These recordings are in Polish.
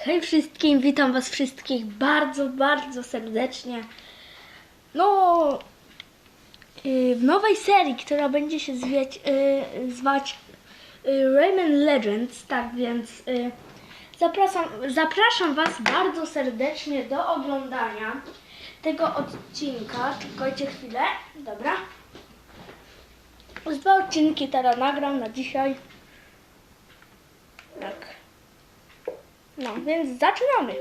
Hej wszystkim, witam was wszystkich bardzo, bardzo serdecznie. No, yy, w nowej serii, która będzie się zwieć, yy, zwać yy, Rayman Legends, tak więc zapraszam, zapraszam was bardzo serdecznie do oglądania tego odcinka. Czekajcie chwilę, dobra. Z dwa odcinki teraz nagram na dzisiaj. Tak. No, więc zaczynamy.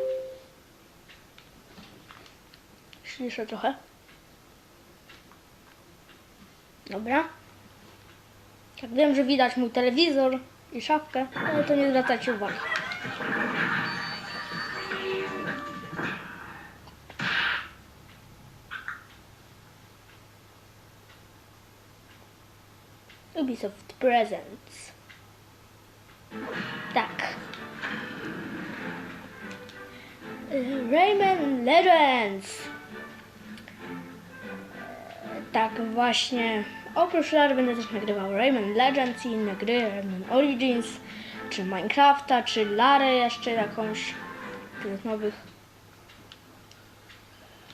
Śliszę trochę. Dobra. Tak wiem, że widać mój telewizor i szafkę, ale to nie zwracajcie uwagi. Ubisoft Presents. Tak. Rayman Legends. Tak, właśnie. Oprócz lar będę też nagrywał Rayman Legends i inne gry, Rayman Origins, czy Minecrafta, czy Larę jeszcze jakąś, z nowych.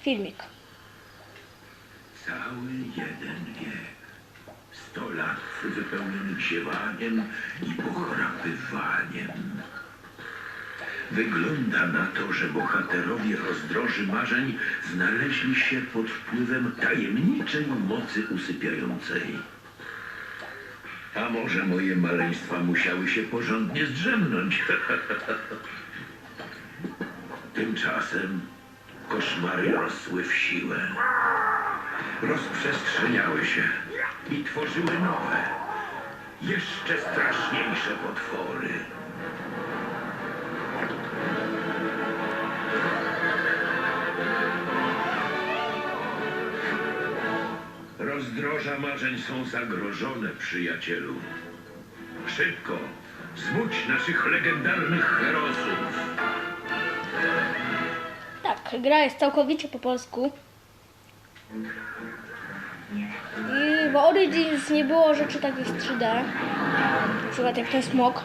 Filmik. Cały jeden wiek. Sto lat wypełnionych ziewaniem i pochrapywaniem. Wygląda na to, że bohaterowie rozdroży marzeń znaleźli się pod wpływem tajemniczej mocy usypiającej. A może moje maleństwa musiały się porządnie zdrzemnąć? Tymczasem koszmary rosły w siłę rozprzestrzeniały się i tworzyły nowe, jeszcze straszniejsze potwory. Rozdroża marzeń są zagrożone, przyjacielu. Szybko, zbudź naszych legendarnych herosów. Tak, gra jest całkowicie po polsku. I w Origins nie było rzeczy takich 3D. Na przykład jak ten smok.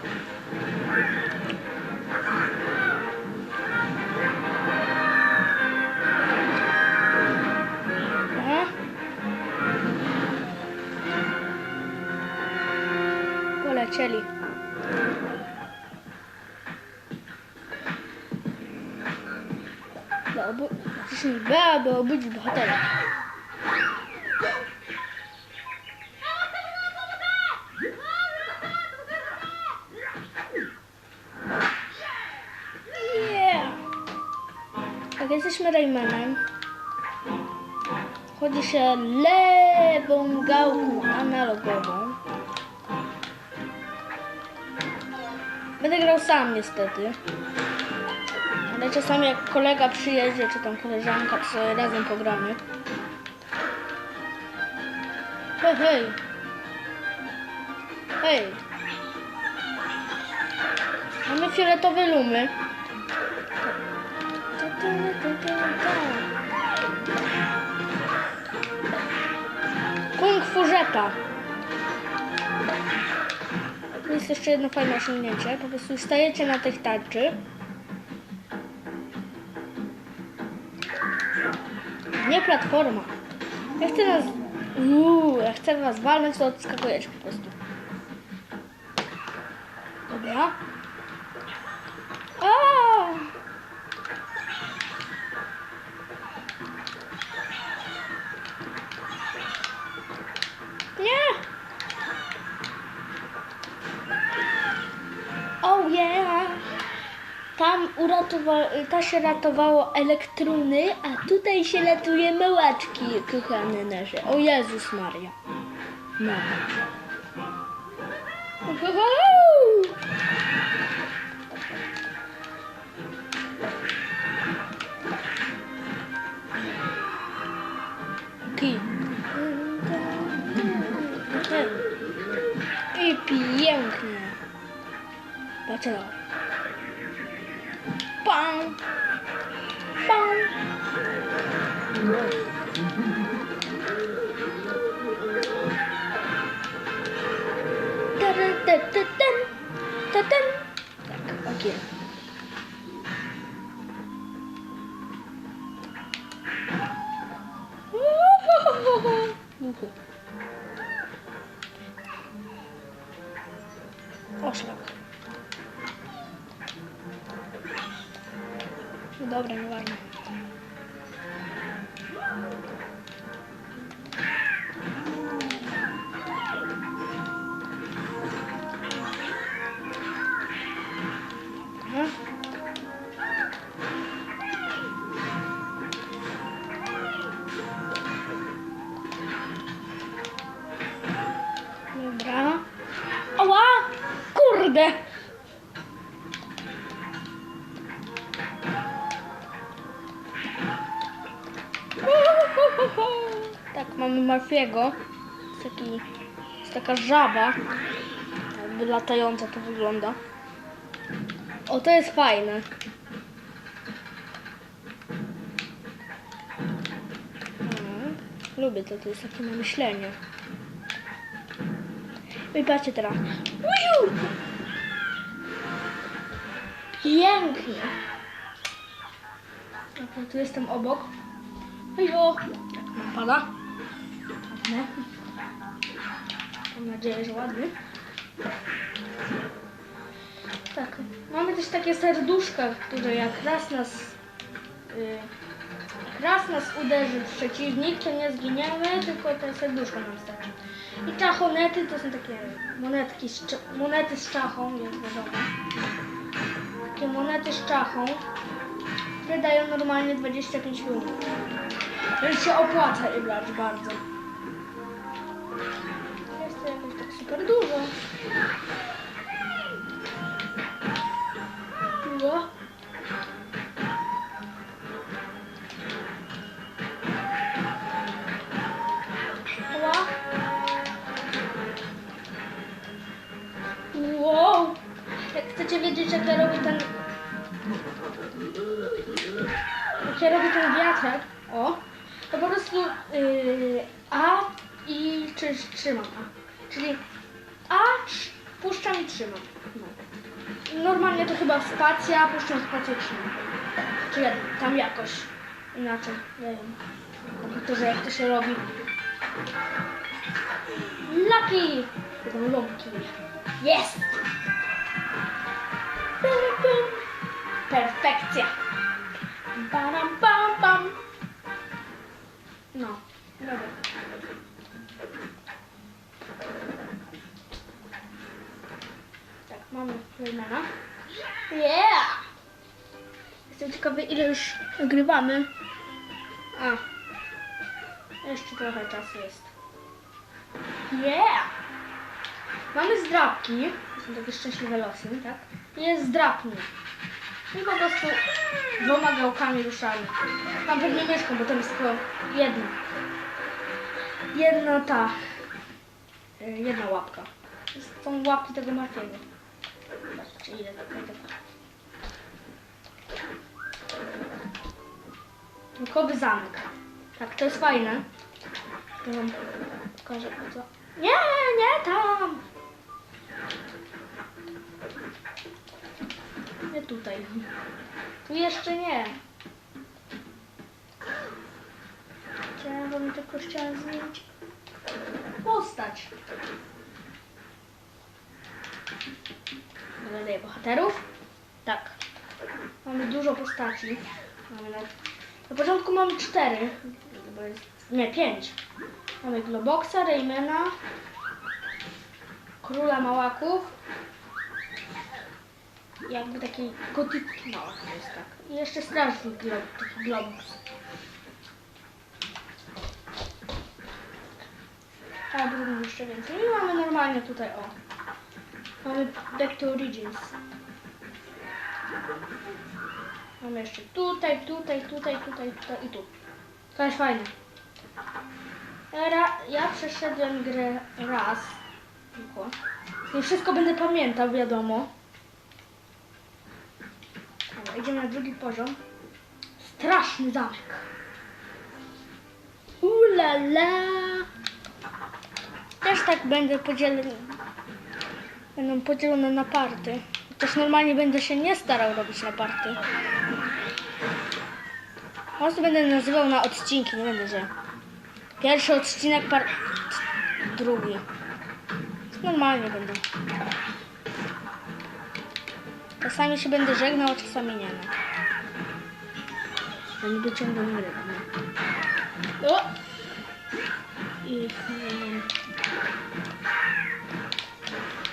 شاليه لا ابو مفيش الباب وابو بحط تنساش مرة يمنن خدش اللاب ونجاوكم أنا لجوهم Będę grał sam niestety. Ale czasami jak kolega przyjedzie, czy tam koleżanka, to razem pogramy. Hej, hej. Hej. Mamy fioletowe lumy. Ta, ta, Tu jest jeszcze jedno fajne osiągnięcie. Po prostu stajecie na tych tarczy. Nie platforma. Jak chcę nas... Uuu, chcę was walnąć, to odskakujecie po prostu. Dobra. O! Nie! Tam uratowa- ta się ratowało elektruny, a tutaj się ratuje małaczki, kochane nasze. O Jezus Maria. No. Uhuhu! Okej. I pięknie. Patrz Так, окей. Ошлак. Добре, не варно. Kurde! Tak, mamy Marfiego. Jest, taki, jest taka żaba. Jakby latająca to wygląda. O, to jest fajne. Mm, lubię to, to jest takie na myślenie. I patrzcie teraz. Uju! Pięknie. Dobra, tu jestem obok. Ojo! Tak pada. Ładne. Mam nadzieję, że ładny. Tak. Mamy też takie serduszka, które jak raz nas y, jak raz nas uderzy przeciwnik, to nie zginiemy, tylko te serduszko nam starczy. I czachonety to są takie monetki, z, monety z czachą, jak wiadomo. Takie monety z czachą, które dają normalnie 25 minut. Więc się opłaca je brać bardzo. Jest to jakoś tak super dużo. Dużo. Chcecie wiedzieć, jak ja robię ten... Jak ja robię ten wiatrak, o, to po prostu yy, A i czy, trzymam A. Czyli A, puszczam i trzymam. No. Normalnie to chyba spacja, puszczam spację, trzymam. Czy ja, tam jakoś inaczej, nie wiem. Że jak to się robi. Lucky! Lucky. Jest! Perfekcja! Baram, bam, bam. No, dobra. Tak, mamy Raymana. Yeah! Jestem ciekawy, ile już nagrywamy. A. Jeszcze trochę czasu jest. Yeah! Mamy zdrabki. Są takie szczęśliwe losy, tak? I Jest zdrabnik. I po prostu dwoma gałkami ruszamy. Tam pewnie mieszkam, bo tam jest tylko jedna. Jedna ta. y, Jedna łapka. Są łapki tego martwiego. Zobaczcie ile tego. Tylko zamek. Tak, to jest fajne. To wam pokażę co. Nie, nie tam! Nie tutaj. Tu jeszcze nie. Chciałem wam tylko chciałem zmienić postać. Dodaję bohaterów. Tak. Mamy dużo postaci. Mamy na, na początku mamy cztery. Nie, pięć. Mamy Globoxa, Raymana, Króla Małaków, jakby taki gotycki małak to jest tak. I jeszcze strażnik glob, taki globus. A brudno jeszcze więcej. I mamy normalnie tutaj o. Mamy Back to Origins. Mamy jeszcze tutaj, tutaj, tutaj, tutaj, tutaj i tu. To jest fajne. Ra, ja przeszedłem grę raz. Tylko. Nie wszystko będę pamiętał, wiadomo. Idziemy na drugi poziom. Straszny zamek. Ulala. Też tak będę podzielony. Będą podzielone na party. Też normalnie będę się nie starał robić na party. Prostu będę nazywał na odcinki, nie będę, że Pierwszy odcinek, par... drugi. Normalnie będą. Czasami się będę żegnał, a czasami nie. No. Ja niby ciągle grę. No. O! I...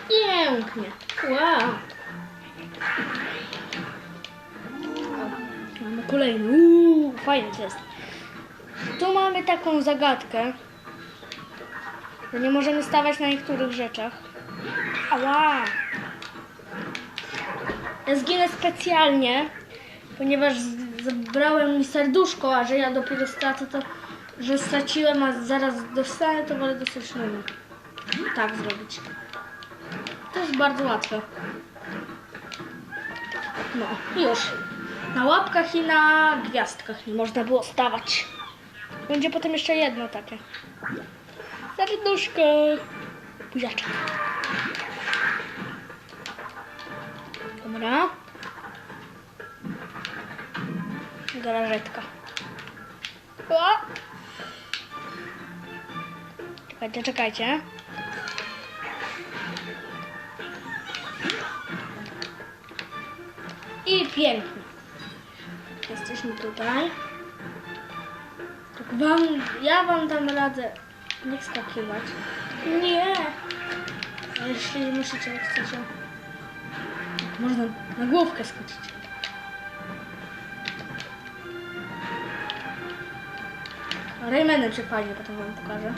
Pięknie. Wow. Mamy kolejny. Uuu, fajny jest. Tu mamy taką zagadkę, że nie możemy stawać na niektórych rzeczach. Ała! Zginę specjalnie, ponieważ zabrałem mi serduszko, a że ja dopiero stracę to, że straciłem, a zaraz dostanę, to wolę nudno. Tak zrobić. To jest bardzo łatwe. No, już. Na łapkach i na gwiazdkach nie można było stawać. Będzie potem jeszcze jedno takie. Serduszko. Buziaczek. Dobra. Garażetka. O! Czekajcie, czekajcie. I pięknie. Jesteśmy tutaj. Tak wam, ja wam dam radę nie skakiwać. Nie! Jeśli musicie, jak chcecie, można na główkę skoczyć. Raymanem się fajnie potem wam pokażę.